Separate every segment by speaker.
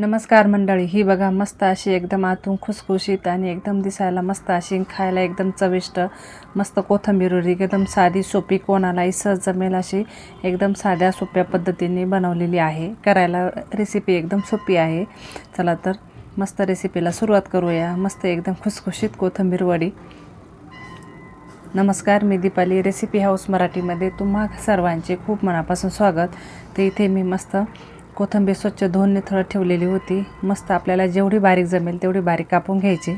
Speaker 1: नमस्कार मंडळी ही बघा मस्त अशी एकदम आतून खुसखुशीत आणि एकदम दिसायला मस्त अशी खायला एकदम चविष्ट मस्त कोथिंबीर वडी एकदम साधी सोपी कोणालाही सहज जमेल अशी एकदम साध्या सोप्या पद्धतीने बनवलेली आहे. करायला रेसिपी एकदम सोपी आहे. चला तर मस्त रेसिपीला सुरुवात करूया. मस्त एकदम खुसखुशीत कोथिंबीर वडी. नमस्कार मी दीपाली रेसिपी हाऊस मराठीमध्ये तुम्हा सर्वांचे खूप मनापासून स्वागत. तर इथे मी मस्त कोथिंबीर स्वच्छ धुवून निथळत ठेवलेली होती. मस्त आपल्याला जेवढी बारीक जमेल तेवढी बारीक कापून घ्यायची.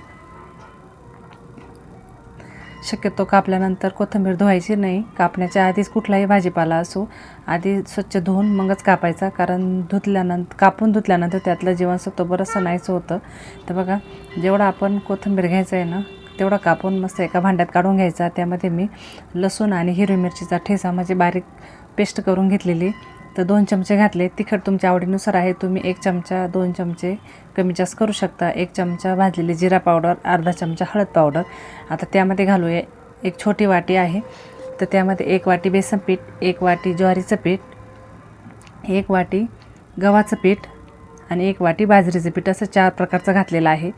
Speaker 1: शक्यतो कापल्यानंतर कोथिंबीर धुवायची नाही. कापण्याच्या आधीच कुठलाही भाजीपाला असो आधी स्वच्छ धुवून मगच कापायचा. कारण धुतल्यानंतर कापून धुतल्यानंतर त्यातलं जीवनसत्व बरंचसं नाहीचं होतं. तर बघा जेवढा आपण कोथिंबीर घ्यायचं आहे ना तेवढा कापून मस्त एका भांड्यात काढून घ्यायचा. त्यामध्ये मी लसूण आणि हिरवी मिरचीचा ठेसा म्हणजे बारीक पेस्ट करून घेतलेली. तर दोन चमचे घातले. तिखट तुमच्या आवडीनुसार आहे. तुम्ही एक चमचा दोन चमचे कमी जास्त करू शकता. एक चमचा भाजलेली जिरा पावडर अर्धा चमचा हळद पावडर. आता त्यामध्ये घालूया एक छोटी वाटी आहे. तर त्यामध्ये एक वाटी बेसन पीठ एक वाटी ज्वारीचं पीठ एक वाटी गव्हाचं पीठ आणि एक वाटी बाजरीचं पीठ असं चार प्रकारचं घातलेलं आहे.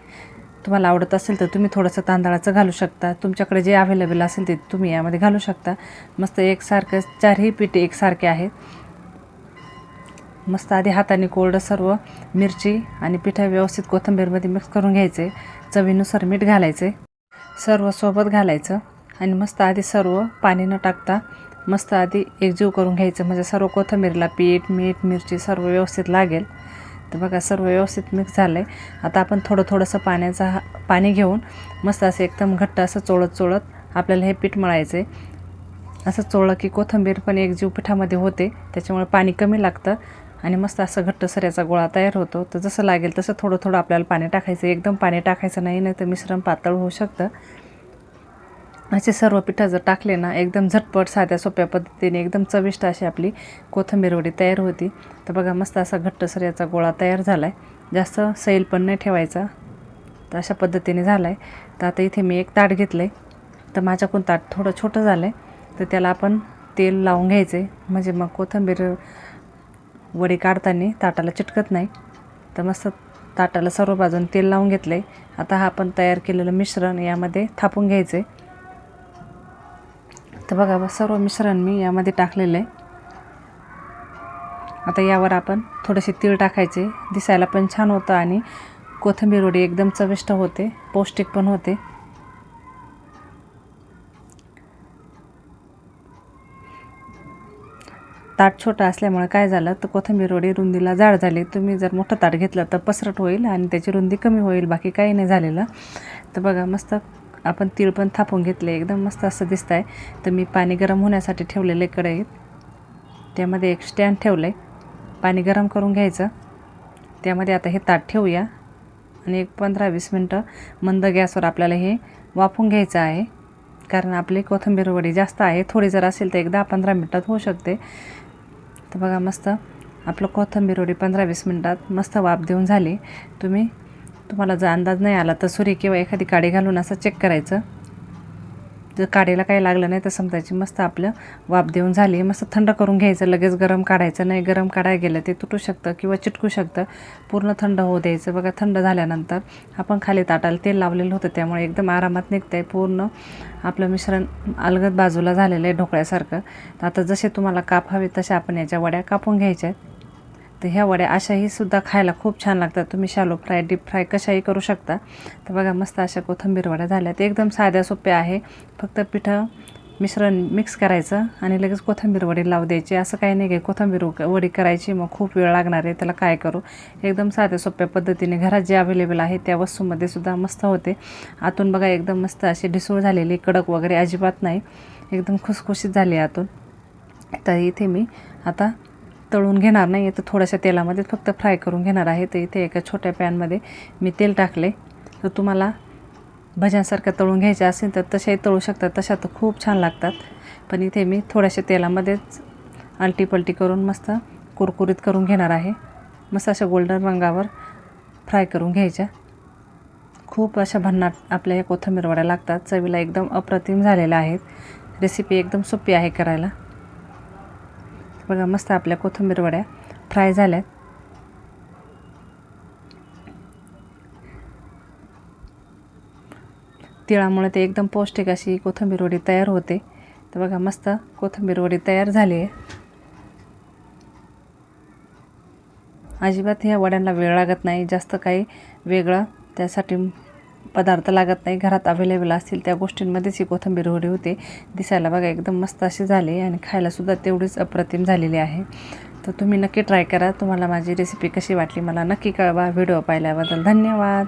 Speaker 1: तुम्हाला आवडत असेल तर तुम्ही थोडंसं तांदळाचं घालू शकता. तुमच्याकडे जे अवेलेबल असेल ते तुम्ही यामध्ये घालू शकता. मस्त एकसारखं चारही पीठ एकसारखे आहेत. मस्त आधी हाताने कोरडं सर्व मिरची आणि पिठा व्यवस्थित कोथिंबीरमध्ये मिक्स करून घ्यायचे. चवीनुसार मीठ घालायचे. सर्व सोबत घालायचं. आणि मस्त आधी सर्व पाणी न टाकता मस्त आधी एकजीव करून घ्यायचं. म्हणजे सर्व कोथंबीरला पीठ मीठ मिरची सर्व व्यवस्थित लागेल. तर बघा सर्व व्यवस्थित मिक्स झालं आहे आता आपण थोडं थोडंसं पाण्याचा हा पाणी घेऊन मस्त असं एकदम घट्ट असं चोळत चोळत आपल्याला हे पीठ मळायचं आहे असं चोळलं की कोथिंबीर पण एकजीव पिठामध्ये होते. त्याच्यामुळे पाणी कमी लागतं. आणि मस्त असं घट्ट सऱ्याचा गोळा तयार होतो. तर जसं लागेल तसं थोडं थोडं आपल्याला पाणी टाकायचं एकदम पाणी टाकायचं नाही नाही तर मिश्रण पातळ होऊ शकतं. असे सर्व पिठं जर टाकले ना एकदम झटपट साध्या सोप्या पद्धतीने एकदम चविष्ट अशी आपली कोथिंबीर वडी तयार होती. तर बघा मस्त असा घट्ट सऱ्याचा गोळा तयार झाला आहे जास्त सैल पण नाही ठेवायचा. तर अशा पद्धतीने झाला आहे तर आता इथे मी एक ताट घेतलं आहे तर माझ्याकडून ताट थोडं छोटं झालं आहे तर त्याला आपण तेल लावून घ्यायचे म्हणजे मग कोथिंबीर वडी काढताना ताटाला चिटकत नाही. तर मस्त ताटाला सर्व बाजून तेल लावून घेतलं आहे आता हा आपण तयार केलेलं मिश्रण यामध्ये थापून घ्यायचं आहे तर बघा बस सर्व मिश्रण मी यामध्ये टाकलेलं आहे. आता यावर आपण थोडेसे तीळ टाकायचे. दिसायला पण छान होतं आणि कोथिंबीर वडी एकदम चविष्ट होते. पौष्टिक पण होते. ताट छोटं असल्यामुळे काय झालं? तर कोथिंबीर वडी रुंदीला जाड झाली. तुम्ही जर मोठं ताट घेतलं तर पसरट होईल आणि त्याची रुंदी कमी होईल बाकी काही नाही झालेलं. तर बघा मस्त आपण तीळ पण थापून घेतले. एकदम मस्त असं दिसतं आहे तर मी पाणी गरम होण्यासाठी ठेवलेले कढईत त्यामध्ये एक स्टँड ठेवलं आहे पाणी गरम करून घ्यायचं. त्यामध्ये आता हे ताट ठेवूया. आणि एक पंधरा वीस मिनटं मंद गॅसवर आपल्याला हे वाफून घ्यायचं आहे. कारण आपली कोथिंबीर वडी जास्त आहे. थोडी जर असेल तर एक दहा पंधरा मिनटात होऊ शकते. तर बघा मस्त आपलं कोथंबीरवडी पंधरा वीस मिनटात मस्त वाफ देऊन झाली. तुम्ही तुम्हाला जर अंदाज नाही आला तर सुरी किंवा एखादी काडी घालून असं चेक करायचं. जर काडीला काही लागलं नाही तर समजायची मस्त आपलं वाफ देऊन झाली. मस्त थंड करून घ्यायचं लगेच गरम काढायचं. नाही गरम काढायला गेलं ते तुटू शकतं किंवा चिटकू शकतं. पूर्ण थंड होऊ द्यायचं. बघा थंड झाल्यानंतर आपण खाली ताटाला तेल लावलेलं होतं त्यामुळे एकदम आरामात निघतं आहे पूर्ण. आपलं मिश्रण अलगद बाजूला झालेलं आहे ढोकळ्यासारखं. तर आता जसे तुम्हाला काप हवे तसे आपण याच्या वड्या कापून घ्यायच्या आहेत. तर ह्या वड्या अशाही सुद्धा खायला खूप छान लागतात. तुम्ही शालो फ्राय डीप फ्राय कशाही करू शकता. तर बघा मस्त अशा कोथिंबीर वड्या झाल्या ते एकदम साध्या सोप्या आहे. फक्त पिठं मिश्रण मिक्स करायचं आणि लगेच कोथिंबीर वडी लावू द्यायची. असं काही नाही काही कोथिंबीर वडी करायची मग खूप वेळ लागणार आहे. त्याला काय करू? एकदम साध्या सोप्या पद्धतीने घरात जे अवेलेबल आहे त्या वस्तूमध्ये सुद्धा मस्त होते. आतून बघा एकदम मस्त अशी ढिसूळ झालेली कडक वगैरे अजिबात नाही. एकदम खुसखुशीत झाली आतून. तर इथे मी आता तळून घेणार नाही तर थोड्याशा तेलामध्ये फक्त फ्राय करून घेणार आहे. तर इथे एका छोट्या पॅनमध्ये मी तेल टाकले. तर तुम्हाला भज्यांसारखं तळून घ्यायचं असेल तर तशाही तळू शकतात तशा तर खूप छान लागतात. पण इथे मी थोड्याशा तेलामध्येच आलटी पलटी करून मस्त कुरकुरीत करून घेणार आहे. मस्त अशा गोल्डन रंगावर फ्राय करून घ्यायच्या. खूप अशा भन्नाट आपल्या या कोथंबीर वड्या लागतात. चवीला एकदम अप्रतिम झालेल्या आहेत. रेसिपी एकदम सोपी आहे करायला. बघा मस्त आपल्या कोथंबीर वड्या फ्राय झाल्यात. तिळामुळे ते एकदम पौष्टिक अशी कोथिंबीर वडी तयार होते. तर बघा मस्त कोथंबीर वडी तयार झाली आहे. अजिबात ह्या वड्यांना वेळ लागत नाही जास्त काही वेगळं. त्यासाठी पदार्थ लागत नाही. घरात अवेलेबल असतील त्या गोष्टींमध्येच ही कोथिंबीर वडी होते. दिसायला बघा एकदम मस्त अशी झाली आणि खायलासुद्धा तेवढीच अप्रतिम झालेली आहे. तर तुम्ही नक्की ट्राय करा. तुम्हाला माझी रेसिपी कशी वाटली मला नक्की कळवा. व्हिडिओ पाहिल्याबद्दल धन्यवाद.